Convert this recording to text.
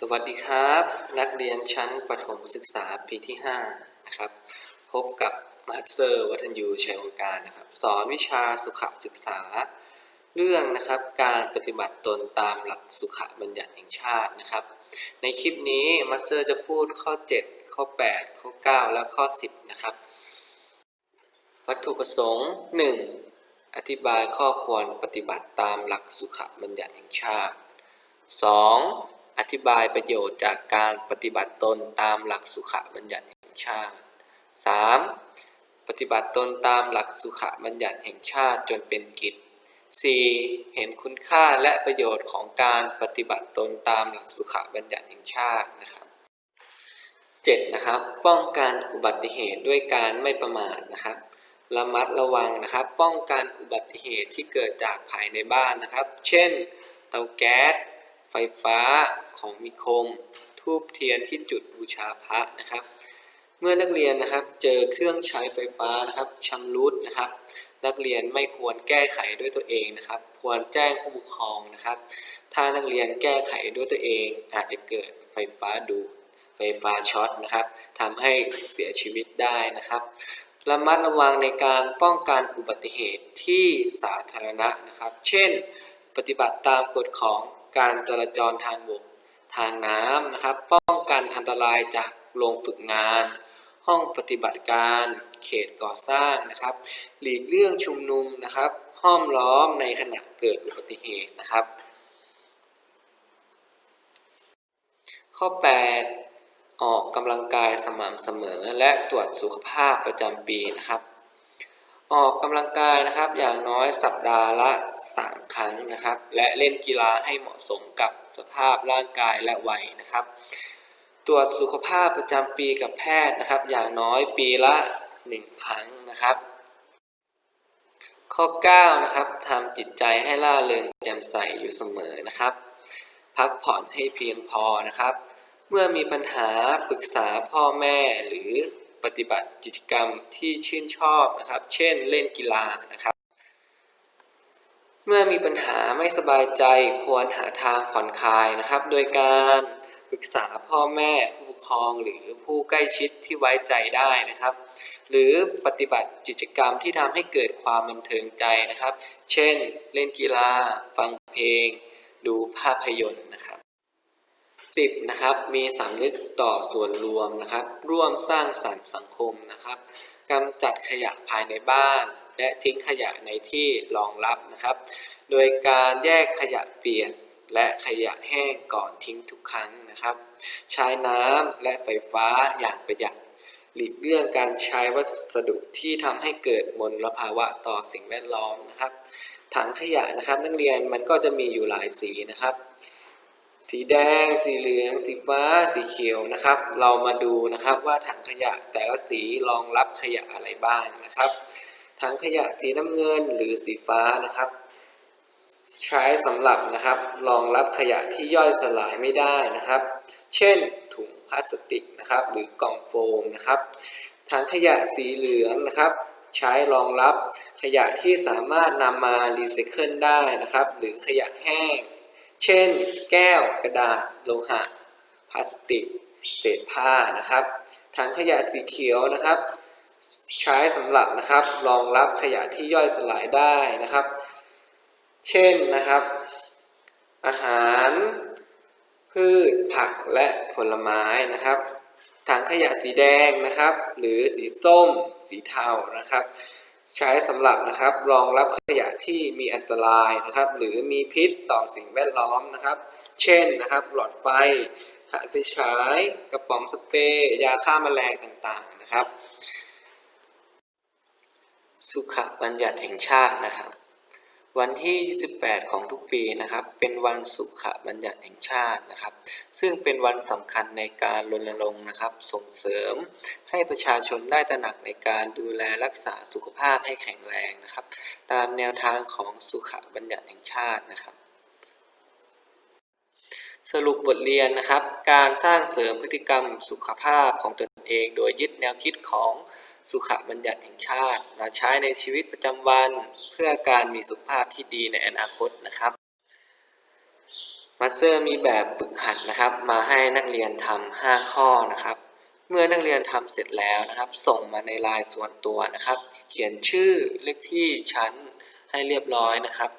สวัสดีครับ นักเรียนชั้นประถมศึกษาปีที่ 5 นะครับ พบกับมาสเตอร์วัฒนยูชัยองการนะครับ สอนวิชาสุขศึกษา เรื่องนะครับการปฏิบัติตนตามหลักสุขบัญญัติแห่งชาตินะครับ ในคลิปนี้มาสเตอร์จะพูดข้อ 7 ข้อ 8 ข้อ 9 และข้อ 10 นะครับ วัตถุประสงค์ 1. อธิบายข้อควรปฏิบัติตามหลักสุขบัญญัติแห่งชาติ 2. อธิบายประโยชน์จากการปฏิบัติตนตามหลักสุขบัญญัติแห่งชาติ 3. ปฏิบัติตนตามหลักสุขบัญญัติแห่งชาติจนเป็นกิจ 4. เห็นคุณค่าและประโยชน์ของการปฏิบัติตนตามหลักสุขบัญญัติแห่งชาตินะครับ 7. นะครับ ป้องกันอุบัติเหตุด้วยการไม่ประมาทนะครับระมัดระวังนะครับ ป้องกันอุบัติเหตุที่เกิดจากภายในบ้านนะครับ เช่น เตาแก๊ส ฟ้าของมีคม ทูบเทียนที่จุดบูชาพระนะครับ เมื่อนักเรียนนะครับเจอเครื่องใช้ไฟฟ้านะครับชำรุดนะครับ นักเรียนไม่ควรแก้ไขด้วยตัวเองนะครับ ควรแจ้งผู้ปกครองนะครับ ถ้านักเรียนแก้ไขด้วยตัวเองอาจจะเกิดไฟฟ้าดูดไฟฟ้าช็อตนะครับทำให้เสียชีวิตได้นะครับระมัดระวังในการป้องกันอุบัติเหตุที่สาธารณะนะครับ เช่น ปฏิบัติตามกฎของ การจราจรทางบก ทางน้ำนะครับ ป้องกันอันตรายจากโรงฝึกงาน ห้องปฏิบัติการ เขตก่อสร้างนะครับ หลีกเลี่ยงชุมนุมนะครับ ห้อมล้อมในขณะเกิดอุบัติเหตุนะครับ ข้อ 8 ออกกำลังกายสม่ำเสมอและตรวจสุขภาพประจำปีนะครับ ออกกำลังกายนะครับอย่างน้อยสัปดาห์ละ 3 ครั้งนะครับ และเล่นกีฬาให้เหมาะสมกับสภาพร่างกายและวัยนะครับ ตรวจสุขภาพประจำปีกับแพทย์นะครับ อย่างน้อยปีละ 1 ครั้งนะครับ ข้อ 9 นะครับทำจิตใจให้ล่าเริงแจ่มใสอยู่เสมอนะครับ พักผ่อนให้เพียงพอนะครับ เมื่อมีปัญหาปรึกษาพ่อแม่หรือ ปฏิบัติกิจกรรมที่ชื่นชอบนะครับ เช่นเล่นกีฬานะครับ เมื่อมีปัญหาไม่สบายใจควรหาทางผ่อนคลายนะครับ โดยการปรึกษาพ่อแม่ผู้ปกครองหรือผู้ใกล้ชิดที่ไว้ใจได้นะครับ หรือปฏิบัติกิจกรรมที่ทำให้เกิดความบันเทิงใจนะครับ เช่น เล่นกีฬา ฟังเพลง ดูภาพยนตร์นะครับ 10นะครับมีสำนึกต่อส่วนรวมนะครับ ร่วมสร้างสรรค์สังคมนะครับกำจัดขยะภายในบ้าน และทิ้งขยะในที่รองรับนะครับ โดยการแยกขยะเปียกและขยะแห้งก่อนทิ้งทุกครั้งนะครับ ใช้น้ำและไฟฟ้าอย่างประหยัด หลีกเลี่ยงการใช้วัสดุที่ทำให้เกิดมลภาวะต่อสิ่งแวดล้อมนะครับ ถังขยะนะครับ นักเรียนมันก็จะมีอยู่หลายสีนะครับ สีแดง สีเหลือง สีฟ้า สีเขียวนะครับ เรามาดูนะครับว่าถังขยะแต่ละสีรองรับขยะอะไรบ้างนะครับ ถังขยะสีน้ำเงินหรือสีฟ้านะครับ ใช้สำหรับนะครับรองรับขยะที่ย่อยสลายไม่ได้นะครับ เช่นถุงพลาสติกนะครับ หรือกล่องโฟมนะครับ ถังขยะสีเหลืองนะครับ ใช้รองรับขยะที่สามารถนำมารีไซเคิลได้นะครับ หรือขยะแห้ง เช่น แก้วกระดาษโลหะพลาสติก เศษผ้านะครับถังขยะสีเขียวนะครับ ใช้สำหรับนะครับรองรับขยะที่ย่อยสลายได้นะครับ เช่นนะครับ อาหาร พืชผักและผลไม้นะครับถังขยะสีแดงนะครับ หรือสีส้ม สีเทานะครับ ใช้สำหรับนะครับรองรับขยะที่มีอันตรายนะครับ หรือมีพิษต่อสิ่งแวดล้อมนะครับ เช่นนะครับ หลอดไฟถ่านไฟฉายกระป๋องสเปรย์ยาฆ่าแมลงต่างๆนะครับ สุขบัญญัติแห่งชาตินะครับ วันที่ 28 ของทุกปีนะครับ เป็นวันสุขบัญญัติแห่งชาตินะครับ ซึ่งเป็นวันสำคัญในการรณรงค์นะครับ ส่งเสริมให้ประชาชนได้ตระหนักในการดูแลรักษาสุขภาพให้แข็งแรงนะครับ ตามแนวทางของสุขบัญญัติแห่งชาตินะครับ สรุปบทเรียนนะครับ การสร้างเสริมพฤติกรรมสุขภาพของตนเอง โดยยึดแนวคิดของสุขบัญญัติแห่งชาติ มาใช้ในชีวิตประจำวัน เพื่อการมีสุขภาพที่ดีในอนาคตนะครับมาสเตอร์มีแบบฝึกหัดนะครับ มาให้นักเรียนทำ5ข้อนะครับ เมื่อนักเรียนทำเสร็จแล้วนะครับ ส่งมาในไลน์ส่วนตัวนะครับ เขียนชื่อเลขที่ชั้นให้เรียบร้อยนะครับ